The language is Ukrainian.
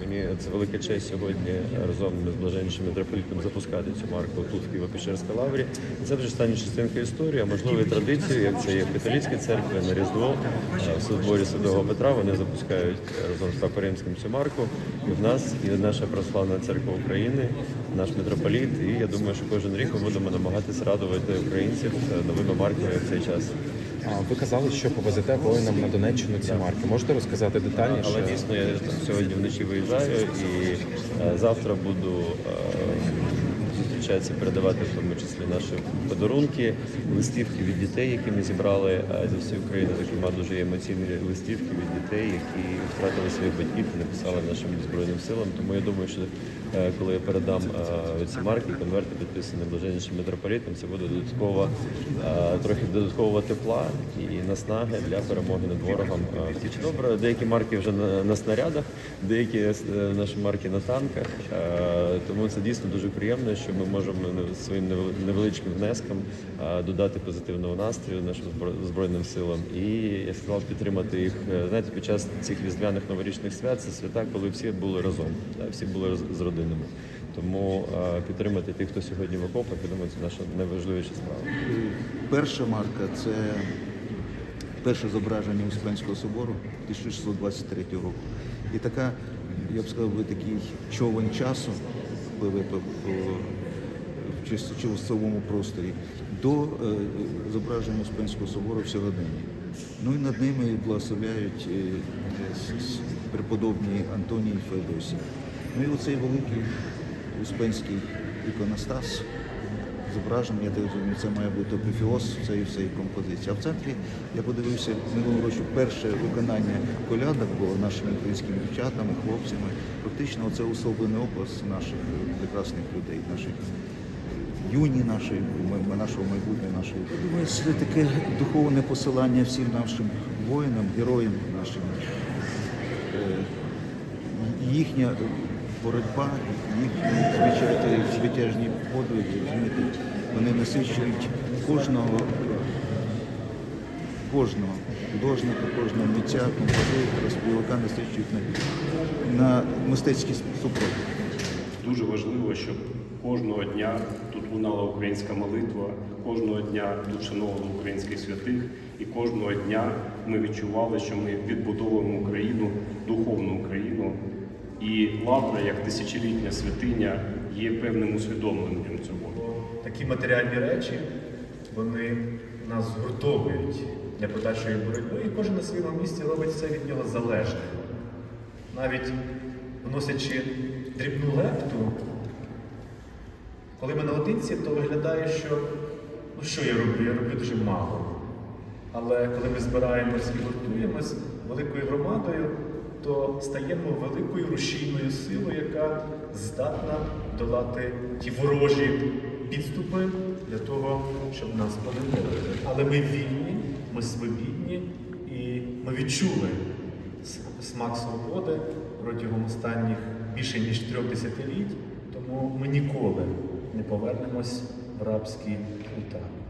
Мені це велика честь сьогодні разом з блаженнішим митрополітом запускати цю марку тут в Києво-Печерській лаврі. Це вже стане частинкою історії, а можливо і традицією, як це є в католицькій церкві на Різдво е, в соборі Святого Петра. Вони запускають разом з Папою Римським цю марку. І в нас і наша православна церква України, наш митрополіт. І я думаю, що кожен рік ми будемо намагатися радувати українців е, новими марками в цей час. Ви казали, що повезете воїнам на Донеччину ці марки. Можете розказати детальніше? Але дійсно я там сьогодні вночі виїжджаю і е, завтра буду е, зустрічатися, передавати в тому числі наші подарунки, листівки від дітей, які ми зібрали е, зі всієї України. Зокрема, дуже емоційні листівки від дітей, які втратили своїх батьків і написали нашим збройним силам. Тому я думаю, що е, коли я передам е, ці марки, конверти підписані блаженнішим митрополітом, це буде додатково е, трохи додаткового тепла і наснаги для перемоги над ворогом. е, Добре, деякі марки вже на, на снарядах, деякі е, наші марки на танках. Е, Тому це дійсно дуже приємно, що ми можемо своїм невел- невеличким внеском е, додати позитивного настрою нашим збро- збройним силам. І я сказав підтримати їх. е, Знаєте, під час цих різдвяних новорічних свят це свята, коли всі були разом, всі були з родинами. Тому е, підтримати тих, хто сьогодні в окопах, я думаю, це наша найважливіша справа. Перша марка це перше зображення Успенського собору 1623 року. І така, я б сказав, би, такий човен часу пливе по, по в чис- часовому просторі до е, зображення Успенського собору в сьогоденні. Ну і над ними благословляють е, преподобні Антоній Феодосій. Ну і оцей великий Успенський іконостас зображений, я так розумію, це має бути апофеоз цієї всієї композиції. А в центрі я подивився минулого року перше виконання колядок було нашими українськими дівчатами, хлопцями. Практично це особливий образ наших прекрасних людей, наших юні нашої, нашого майбутнього нашої. Думаю, це таке духовне посилання всім нашим воїнам, героям нашим. Е, їхня боротьба, їхні звитяжні подвиги, вони насичують кожного, кожного художника, кожного митця, композитора, співака насичують на, на мистецький супротив. Дуже важливо, щоб кожного дня тут лунала українська молитва, кожного дня тут шановали українських святих, і кожного дня ми відчували, що ми відбудовуємо Україну, духовну Україну. І лавра, як тисячолітня святиня, є певним усвідомленням цього. такі матеріальні речі вони нас згуртовують для подальшої боротьби, і кожен на своєму місці робить все від нього залежне. Навіть вносячи дрібну лепту, коли ми наодинці, то виглядає, що ну що я роблю? Я роблю дуже мало. Але коли ми збираємось і гуртуємось великою громадою, то стаємо великою рушійною силою, яка здатна долати ті ворожі підступи для того, щоб нас поневолити. Але ми вільні, ми свобідні і ми відчули смак свободи протягом останніх більше ніж трьох десятиліть, тому ми ніколи не повернемось в рабські. Дякую.